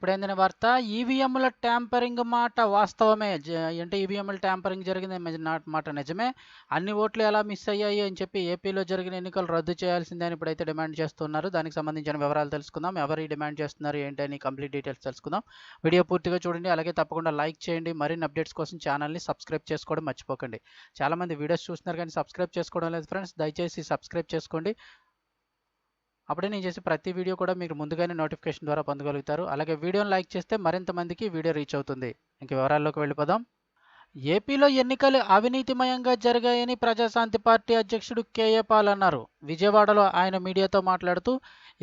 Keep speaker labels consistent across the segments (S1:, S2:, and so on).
S1: ఇప్పుడైందిన వార్త? ఈవీఎంల ట్యాంపరింగ్ మాట వాస్తవమే. అంటే ఈవీఎంల ట్యాంపరింగ్ జరిగింది నా- మాట నిజమే. అన్ని ఓట్లు ఎలా మిస్ అయ్యాయి అని చెప్పి ఏపీలో జరిగిన ఎన్నికలు రద్దు చేయాల్సిందే అని ఇప్పుడైతే డిమాండ్ చేస్తున్నారు. దానికి సంబంధించిన వివరాలు తెలుసుకుందాం. ఎవరు డిమాండ్ చేస్తున్నారు ఏంటి అని కంప్లీట్ డీటెయిల్స్ తెలుసుకుందాం. వీడియో పూర్తిగా చూడండి. అలాగే తప్పకుండా లైక్ చేయండి. మరిన్ని అప్డేట్స్ కోసం ఛానల్ని సబ్స్క్రైబ్ చేసుకోవడం మర్చిపోకండి. చాలామంది వీడియోస్ చూస్తున్నారు కానీ సబ్స్క్రైబ్ చేసుకోవడం లేదు ఫ్రెండ్స్. దయచేసి సబ్స్క్రైబ్ చేసుకోండి. అప్పుడే నేను చేసే ప్రతి వీడియో కూడా మీరు ముందుగానే నోటిఫికేషన్ ద్వారా పొందగలుగుతారు. అలాగే వీడియోని లైక్ చేస్తే మరింత మందికి వీడియో రీచ్ అవుతుంది. ఇంక వివరాల్లోకి వెళ్ళిపోదాం. ఏపీలో ఎన్నికలు అవినీతిమయంగా జరిగాయని ప్రజాశాంతి పార్టీ అధ్యక్షుడు కేఏ పాల్ అన్నారు. విజయవాడలో ఆయన మీడియాతో మాట్లాడుతూ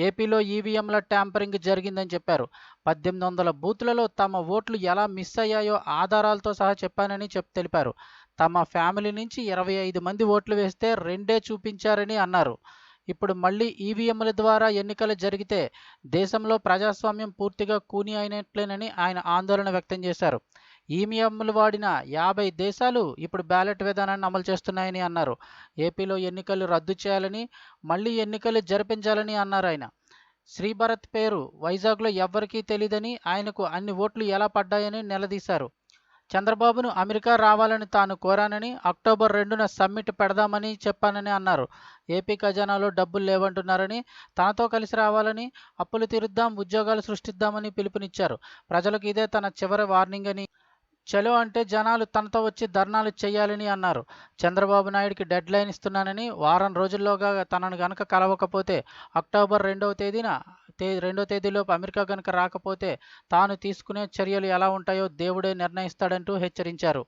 S1: ఏపీలో ఈవీఎంల ట్యాంపరింగ్ జరిగిందని చెప్పారు. పద్దెనిమిది వందల బూత్లలో తమ ఓట్లు ఎలా మిస్ అయ్యాయో ఆధారాలతో సహా చెప్పానని చెప్ తెలిపారు. తమ ఫ్యామిలీ నుంచి ఇరవై ఐదు మంది ఓట్లు వేస్తే రెండే చూపించారని అన్నారు. ఇప్పుడు మళ్ళీ ఈవీఎంల ద్వారా ఎన్నికలు జరిగితే దేశంలో ప్రజాస్వామ్యం పూర్తిగా కూని అయినట్లేనని ఆయన ఆందోళన వ్యక్తం చేశారు. ఈవీఎంలు వాడిన యాభై దేశాలు ఇప్పుడు బ్యాలెట్ విధానాన్ని అమలు చేస్తున్నాయని అన్నారు. ఏపీలో ఎన్నికలు రద్దు చేయాలని మళ్ళీ ఎన్నికలు జరిపించాలని అన్నారు ఆయన. శ్రీభరత్ పేరు వైజాగ్లో ఎవ్వరికీ తెలియదని ఆయనకు అన్ని ఓట్లు ఎలా పడ్డాయని నిలదీశారు. చంద్రబాబును అమెరికా రావాలని తాను కోరానని అక్టోబర్ రెండున సమ్మిట్ పెడదామని చెప్పానని అన్నారు. ఏపీ ఖజానాలో డబ్బులు లేవంటున్నారని తనతో కలిసి రావాలని అప్పులు తీరుద్దాం ఉద్యోగాలు సృష్టిద్దామని పిలుపునిచ్చారు. ప్రజలకు ఇదే తన చివరి వార్నింగ్ అని చలో అంటే జనాలు తనతో వచ్చి ధర్నాలు చేయాలని అన్నారు. చంద్రబాబు నాయుడికి డెడ్ లైన్ ఇస్తున్నానని వారం రోజుల్లోగా తనను గనక కలవకపోతే అక్టోబర్ రెండవ తేదీన తే రెండో తేదీలోపు అమెరికా కనుక రాకపోతే తాను తీసుకునే చర్యలు ఎలా ఉంటాయో దేవుడే నిర్ణయిస్తాడంటూ హెచ్చరించారు.